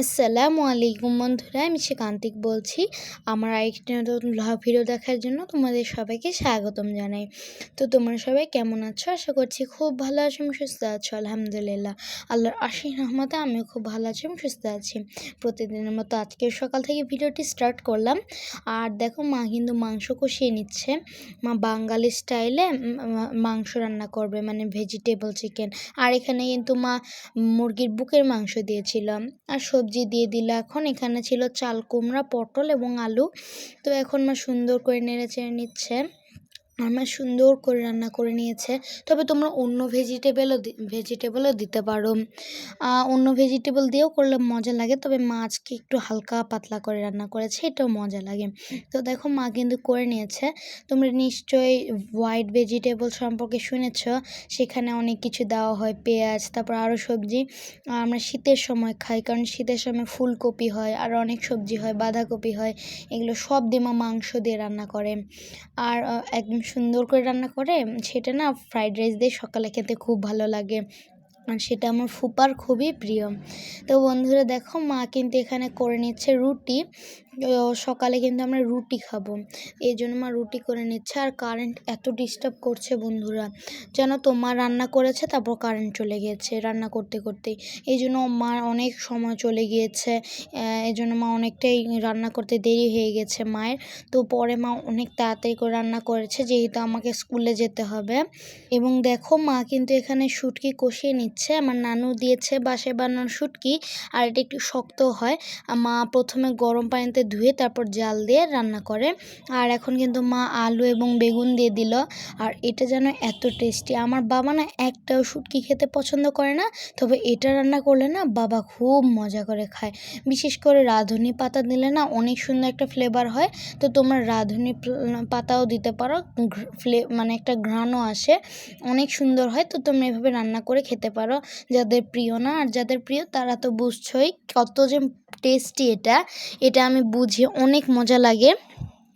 আসসালামু আলাইকুম বন্ধুরা, আমি শিকান্তিক বলছি। আমার আরেকটি নতুন ব্লগ ভিডিও দেখার জন্য তোমাদের সবাইকে স্বাগতম জানাই। তো তোমরা সবাই কেমন আছো? আশা করছি খুব ভালো আছো এবং সুস্থ আছো, আলহামদুলিল্লাহ। আল্লাহর আশিস রহমতে আমিও খুব ভালো আছি এবং সুস্থ আছি। প্রতিদিনের মতো আজকে সকাল থেকে ভিডিওটি স্টার্ট করলাম। আর দেখো মা কিন্তু মাংস কষিয়ে নিচ্ছে। মা বাঙালি স্টাইলে মাংস রান্না করবে মানে ভেজিটেবল চিকেন আর এখানে কিন্তু মা মুরগির বুকের মাংস দিয়েছিলাম আর দিয়ে দিল। এখন এখানে ছিল চাল, কুমড়া, পটল এবং আলু। তো এখন মা সুন্দর করে নেড়ে চেড়ে নিচ্ছে। আমার সুন্দর করে রান্না করে নিয়েছে। তবে তোমরা অন্য ভেজিটেবলও ভেজিটেবলও দিতে পারো। অন্য ভেজিটেবল দিয়েও করলে মজা লাগে, তবে মাছকে একটু হালকা পাতলা করে রান্না করেছে, এটাও মজা লাগে। তো দেখো মা কিন্তু করে নিয়েছে। তোমরা নিশ্চয়ই হোয়াইট ভেজিটেবল সম্পর্কে শুনেছ, সেখানে অনেক কিছু দেওয়া হয়, পেঁয়াজ, তারপর আরও সবজি। আমরা শীতের সময় খাই, কারণ শীতের সময় ফুলকপি হয়, আর অনেক সবজি হয়, বাঁধাকপি হয়, এগুলো সব দিয়ে মাংস দিয়ে রান্না করে। আর একদম সুন্দর করে রান্না করে, সেটা না ফ্রাইড রাইস দিয়ে সকালে খেতে খুব ভালো লাগে। আর সেটা আমার ফুপার খুবই প্রিয়। তো বন্ধুরা দেখো মা কিন্তু এখানে করে নিচ্ছে রুটি। সকালে কিন্তু আমরা রুটি খাব। এই জন্য মা রুটি করে নিচ্ছে আর কারেন্ট এত ডিস্টার্ব করছে বন্ধুরা। যেন তো মা রান্না করেছে তারপর কারেন্ট চলে গিয়েছে রান্না করতে করতে এই জন্য মা অনেক সময় চলে গিয়েছে এই জন্য মা অনেকটাই রান্না করতে দেরি হয়ে গেছে মায়ের। তো পরে মা অনেক তাড়াতাড়ি করে রান্না করেছে যেহেতু আমাকে স্কুলে যেতে হবে। এবং দেখো মা কিন্তু এখানে শুটকি কষিয়ে নিচ্ছে। আমার নানু দিয়েছে বাসে বানানোর শুটকি আর এটা একটু শক্ত হয়। মা প্রথমে গরম পানিতে ধুয়ে তারপর জাল দিয়ে রান্না করে। আর এখন কিন্তু মা আলু এবং বেগুন দিয়ে দিল। আর এটা যেন এত টেস্টি আমার বাবা না একটাও শুটকি খেতে পছন্দ করে না, তবে এটা রান্না করলে না বাবা খুব মজা করে খায়। বিশেষ করে রাঁধুনি পাতা দিলে না অনেক সুন্দর একটা ফ্লেভার হয়। তো তোমরা রাঁধুনি পাতাও দিতে পারো। ফ্লে মানে একটা ঘ্রাণও আসে। অনেক সুন্দর হয়। তো তোমরা এভাবে রান্না করে খেতে পারো। যাদের প্রিয় না, আর যাদের প্রিয় তারা তো বুঝছই কত যে টেস্টি এটা। এটা আমি বুঝি অনেক মজা লাগে।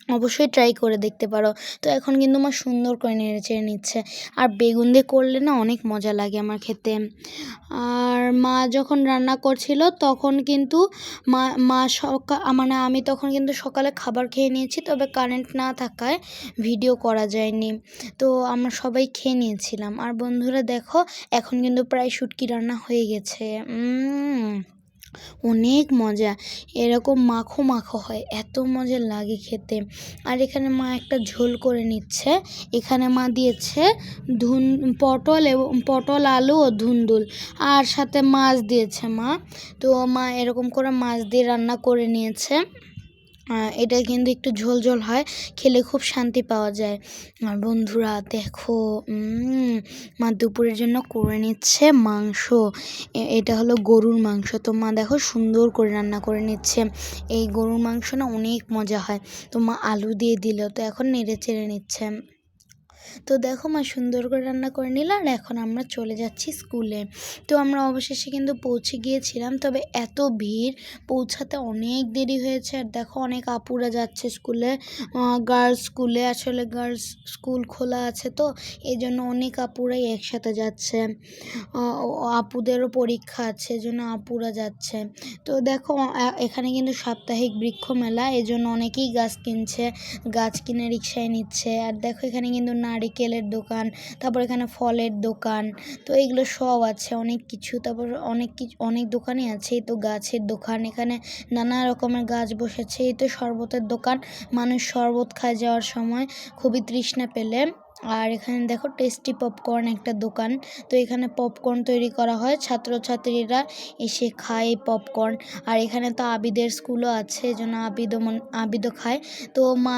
অবশ্যই ট্রাই করে দেখতে পারো। তো এখন কিন্তু মা সুন্দর করে নেড়ে চেড়ে নিচ্ছে। আর বেগুন দিয়ে করলে না অনেক মজা লাগে আমার খেতে। আর মা যখন রান্না করছিল তখন কিন্তু মা মা সকাল মানে আমি তখন কিন্তু সকালে খাবার খেয়ে নিয়েছি, তবে কারেন্ট না থাকায় ভিডিও করা যায়নি। তো আমরা সবাই খেয়ে নিয়েছিলাম। আর বন্ধুরা দেখো, এখন কিন্তু প্রায় শুটকি রান্না হয়ে গেছে। অনেক মজা। এরকম মাখো মাখো হয়, এত মজা লাগে খেতে। আর এখানে মা একটা ঝোল করে নিচ্ছে। এখানে মা দিয়েছে ধুন, পটল এবং, পটল, আলু ও ধুন্দুল। আর সাথে মাছ দিয়েছে মা। তো মা এরকম করে মাছ দিয়ে রান্না করে নিয়েছে। এটা কিন্তু একটু ঝোল ঝোল হয়, খেলে খুব শান্তি পাওয়া যায়। আর বন্ধুরা, দেখো মা দুপুরের জন্য করে নিচ্ছে মাংস। এটা হলো গরুর মাংস। তো মা দেখো সুন্দর করে রান্না করে নিচ্ছে। এই গরুর মাংস না অনেক মজা হয়। তো মা আলু দিয়ে দিল। তো এখন নেড়ে চেড়ে নিচ্ছে। তো দেখো মা সুন্দর করে রান্না করে নিল আর এখন আমরা চলে যাচ্ছি স্কুলে। তো আমরা অবশেষে কিন্তু পৌঁছে গিয়েছিলাম, তবে এত ভিড়, পৌঁছাতে অনেক দেরি হয়েছে। আর দেখো অনেক আপুরা যাচ্ছে স্কুলে গার্লস স্কুলে। আসলে গার্লস স্কুল খোলা আছে তো এই জন্য অনেক আপুরাই একসাথে যাচ্ছে। আপুদেরও পরীক্ষা আছে এই জন্য আপুরা যাচ্ছে। তো দেখো এখানে কিন্তু সাপ্তাহিক বৃক্ষ মেলা এই জন্য অনেকেই গাছ কিনছে, গাছ কিনে রিক্সায় নিচ্ছে। আর দেখো এখানে কিন্তু নারিকেলের দোকান, তারপর এখানে ফলের দোকান, তো এগুলো সব আছে অনেক কিছু। তারপর অনেক কিছু অনেক দোকানই আছে তো গাছের দোকান, এখানে নানা রকমের গাছ বসেছে, এই তো শরবতের দোকান। মানুষ শরবত খায় যাওয়ার সময়, খুবই তৃষ্ণা পেলে। আর এখানে দেখো টেস্টি পপকর্ন একটা দোকান। তো এখানে পপকর্ন তৈরি করা হয়। ছাত্রছাত্রীরা এসে খায় পপকর্ন। আর এখানে তো আবিদের স্কুলও আছে জন্য আবিদও আবিদও খায়। তো মা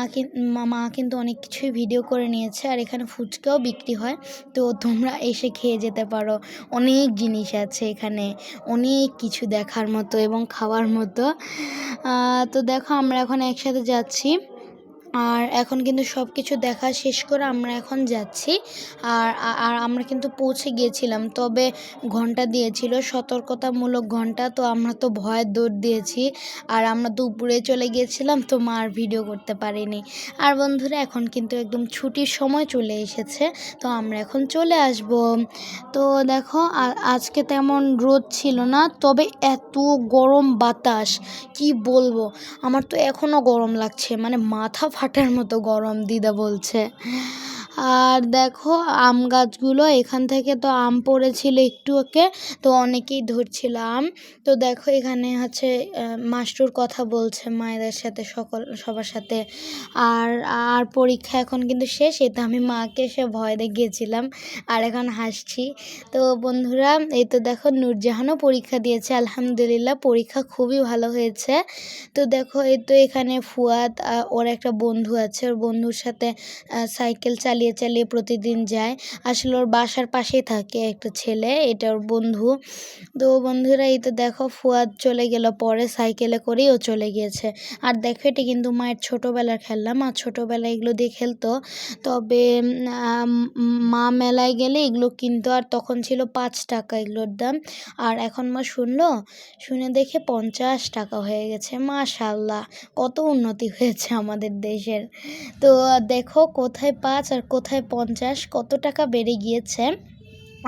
মা কিন্তু অনেক কিছুই ভিডিও করে নিয়েছে। আর এখানে ফুচকাও বিক্রি হয়। তো তোমরা এসে খেয়ে যেতে পারো। অনেক জিনিস আছে এখানে। অনেক কিছু দেখার মতো এবং খাওয়ার মতো। তো দেখো আমরা এখন একসাথে যাচ্ছি। আর এখন কিন্তু সব কিছু দেখা শেষ করে আমরা এখন যাচ্ছি। আর আর আমরা কিন্তু পৌঁছে গিয়েছিলাম, তবে ঘণ্টা দিয়েছিল, সতর্কতামূলক ঘণ্টা, তো আমরা তো ভয়ের দৌড় দিয়েছি। আর আমরা দুপুরে চলে গিয়েছিলাম, তো মা আর ভিডিও করতে পারিনি। আর বন্ধুরা, এখন কিন্তু একদম ছুটির সময় চলে এসেছে, তো আমরা এখন চলে আসব। তো দেখো আজকে তেমন রোদ ছিল না, তবে এত গরম বাতাস, কি বলব? আমার তো এখনও গরম লাগছে মানে মাথা ফাটার মতো গরম দিদা বলছে। আর দেখো, আম গাছগুলো, এখান থেকে তো আম পড়েছিল একটু ওকে, তো অনেকেই ধরছিল আম তো দেখো, এখানে হচ্ছে মাস্টুর কথা বলছে মায়েদের সাথে, সকল, সবার সাথে। আর আর পরীক্ষা এখন কিন্তু শেষ এটা আমি মাকে সে ভয় দেখিয়েছিলাম, আর এখন হাসছি। তো বন্ধুরা, এই তো দেখো, নূরজাহানও পরীক্ষা দিয়েছে, আলহামদুলিল্লাহ, পরীক্ষা খুবই ভালো হয়েছে। তো দেখো, এই তো এখানে ফুয়াদ ওর একটা বন্ধু আছে, ওর বন্ধুর সাথে সাইকেল চালিয়ে চালিয়ে চালিয়ে প্রতিদিন যায়। আসলে ওর বাসার পাশেই থাকে একটা ছেলে, এটা ওর বন্ধু। তো বন্ধুরা, এই তো দেখো ফুয়াদ চলে গেল, পরে সাইকেলে করেই ও চলে গিয়েছে। আর দেখো, এটি কিন্তু মায়ের ছোটোবেলার খেলনা। মা ছোটোবেলায় এগুলো দিয়ে খেলতো। তবে মা মেলায় গেলে এগুলো কিনতো, আর তখন ছিল পাঁচ টাকা এগুলোর দাম। আর এখন মা শুনলো শুনে দেখে পঞ্চাশ টাকা হয়ে গেছে। মাশাল্লাহ কত উন্নতি হয়েছে আমাদের দেশের। তো দেখো, কোথায় পাঁচ আর কোথায় পঞ্চাশ কত টাকা বেড়ে গিয়েছে?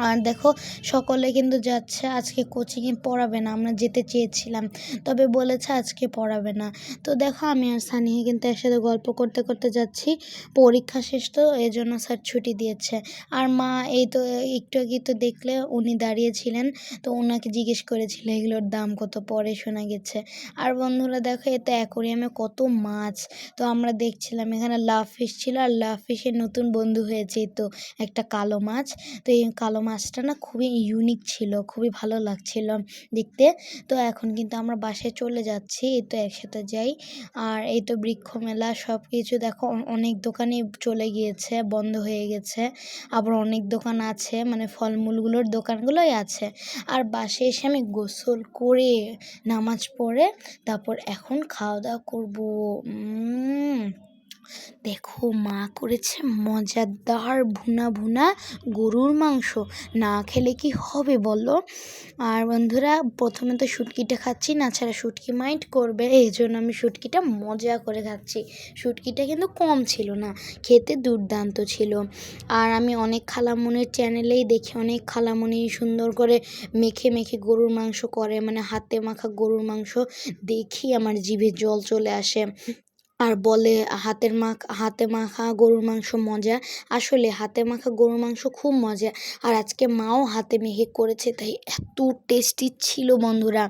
আর দেখো, সকলে কিন্তু যাচ্ছে, আজকে কোচিংয়ে পড়াবে না, আমরা যেতে চেয়েছিলাম, তবে বলেছে আজকে পড়াবে না। তো দেখো, আমি আর সানিয়া কিন্তু একসাথে গল্প করতে করতে যাচ্ছি, পরীক্ষা শেষ তো এই জন্য স্যার ছুটি দিয়েছে। আর মা, এই তো, একটু আগে তো দেখলে, উনি দাঁড়িয়েছিলেন তো ওনাকে জিজ্ঞেস করেছিল, এগুলোর দাম কত? পরে শোনা গেছে। আর বন্ধুরা, দেখো এতে অ্যাকোরিয়ামে কত মাছ, তো আমরা দেখছিলাম, এখানে লাভ ফিশ ছিল, আর লাভ ফিশের নতুন বন্ধু হয়েছে তো, একটা কালো মাছ। তো এই কালো মাছটা না খুবই ইউনিক ছিল, খুবই ভালো লাগছিল দেখতে। তো এখন কিন্তু আমরা বাসায় চলে যাচ্ছি, এই তো একসাথে যাই। আর এই তো বৃক্ষ মেলা সব কিছু দেখো অনেক দোকানই চলে গিয়েছে, বন্ধ হয়ে গেছে। আবার অনেক দোকান আছে মানে ফলমূলগুলোর দোকানগুলোই আছে। আর বাসে এসে আমি গোসল করে, নামাজ পড়ে তারপর এখন খাওয়া দাওয়া করব দেখো, মা করেছে মজাদার ভুনা ভুনা গরুর মাংস। না খেলে কি হবে বলো? আর বন্ধুরা, প্রথমে তো শুটকিটা খাচ্ছি, না ছাড়া শুটকি মাইন্ড করবে। এই জন্য আমি শুটকিটা মজা করে খাচ্ছি। শুটকিটা কিন্তু কম ছিল না, খেতে দুর্দান্ত ছিল। আর আমি অনেক খালামুনির চ্যানেলেই দেখি, অনেক খালামুনি সুন্দর করে মেখে মেখে গরুর মাংস করে। মানে হাতে মাখা গরুর মাংস দেখি আমার জিভে জল চলে আসে। আর বলে হাতের মাখ, হাতে মাখা গরুর মাংস মজা। আসলে হাতে মাখা গরুর মাংস খুব মজা। আর আজকে মাও হাতে মেখে করেছে, তাই এত টেস্টি ছিল বন্ধুরা।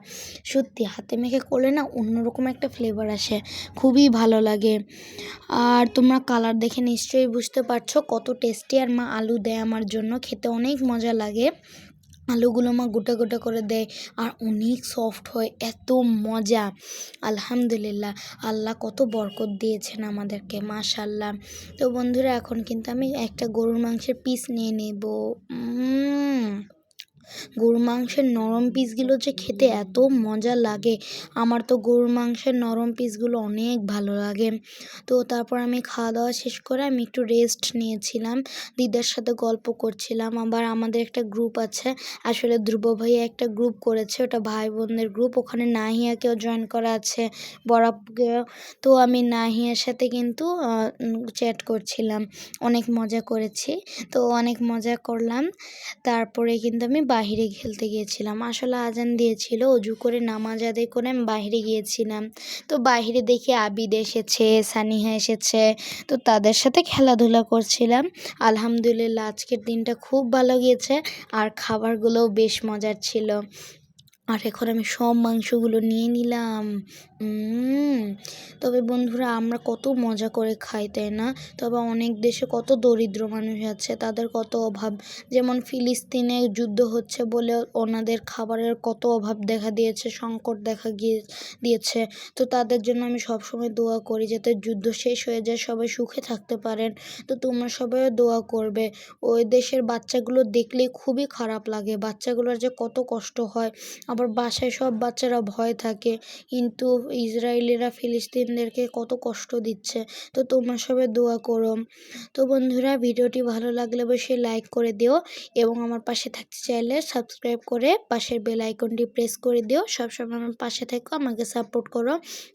সত্যি, হাতে মেখে করলে না অন্যরকম একটা ফ্লেভার আসে। খুবই ভালো লাগে। আর তোমরা কালার দেখে নিশ্চয়ই বুঝতে পারছ কত টেস্টি আর মা আলু দেয় আমার জন্য। খেতে অনেক মজা লাগে। আলুগুলো মা গোটা গোটা করে দেয় আর অনেক সফট হয়, এত মজা। আলহামদুলিল্লাহ, আল্লাহ কত বরকত দিয়েছেন আমাদেরকে মাশাল্লাহ তো বন্ধুরা, এখন কিন্তু আমি একটা গরুর মাংসের পিস নিয়ে নেব। গরুর মাংসের নরম পিসগুলো যে খেতে এত মজা লাগে। আমার তো গরুর মাংসের নরম পিসগুলো অনেক ভালো লাগে। তো তারপর আমি খাওয়া দাওয়া শেষ করে আমি একটু রেস্ট নিয়েছিলাম। দিদার সাথে গল্প করছিলাম। আবার আমাদের একটা গ্রুপ আছে। আসলে ধ্রুব ভাইয়া একটা গ্রুপ করেছে। ওটা ভাই বোনদের গ্রুপ ওখানে নাহিয়াকেও জয়েন করা আছে। বরাবকেও তো আমি নাহিয়ার সাথে কিন্তু চ্যাট করছিলাম। অনেক মজা করেছি। তো অনেক মজা করলাম। তারপরে কিন্তু আমি বাহিরে খেলতে গিয়েছিলাম। আসলে আজান দিয়েছিল অজু করে নামাজ আদায় করে আমি বাহিরে গিয়েছিলাম। তো বাহিরে দেখি আবিদ এসেছে, সানিহা এসেছে, তো তাদের সাথে খেলাধুলা করছিলাম। আলহামদুলিল্লাহ, আজকের দিনটা খুব ভালো গিয়েছে আর খাবারগুলোও বেশ মজার ছিল। আর এখন আমি সব মাংসগুলো নিয়ে নিলাম। তবে বন্ধুরা আমরা কত মজা করে খাই, তাই না? তবে অনেক দেশে কত দরিদ্র মানুষ আছে, তাদের কত অভাব। যেমন ফিলিস্তিনে যুদ্ধ হচ্ছে বলে ওনাদের খাবারের কত অভাব দেখা দিয়েছে, সংকট দেখা গিয়ে, দিয়েছে। তো তাদের জন্য আমি সবসময় দোয়া করি যাতে যুদ্ধ শেষ হয়ে যায়, সবাই সুখে থাকতে পারেন। তো তোমরা সবাইও দোয়া করবে। ওই দেশের বাচ্চাগুলো দেখলে খুবই খারাপ লাগে, বাচ্চাগুলোর যে কত কষ্ট হয়। আবার বাসায় সব বাচ্চারা ভয় থাকে, কিন্তু ইসরায়েলিরা ফিলিস্তিনদেরকে কত কষ্ট দিচ্ছে। তো তোমরা সবাই দোয়া করো। তো বন্ধুরা, ভিডিওটি ভালো লাগলে অবশ্যই লাইক করে দিও এবং আমার পাশে থাকতে চাইলে সাবস্ক্রাইব করে পাশের বেল আইকনটি প্রেস করে দিও। সবসময় আমার পাশে থেকো, আমাকে সাপোর্ট করো।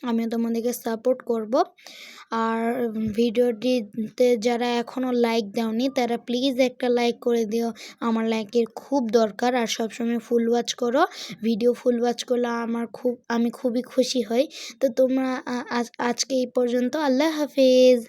আমিও তোমাদেরকে সাপোর্ট করব। আর ভিডিওটিতে যারা এখনও লাইক দাওনি, তারা প্লিজ একটা লাইক করে দিও। আমার লাইকের খুব দরকার। আর সবসময় ফুল ওয়াচ করো। ভিডিও ফুল ওয়াচ করলে আমার খুব, আমি খুবই খুশি হই। হয় তো তোমরা আজকে এই পর্যন্ত আল্লাহ হাফেজ।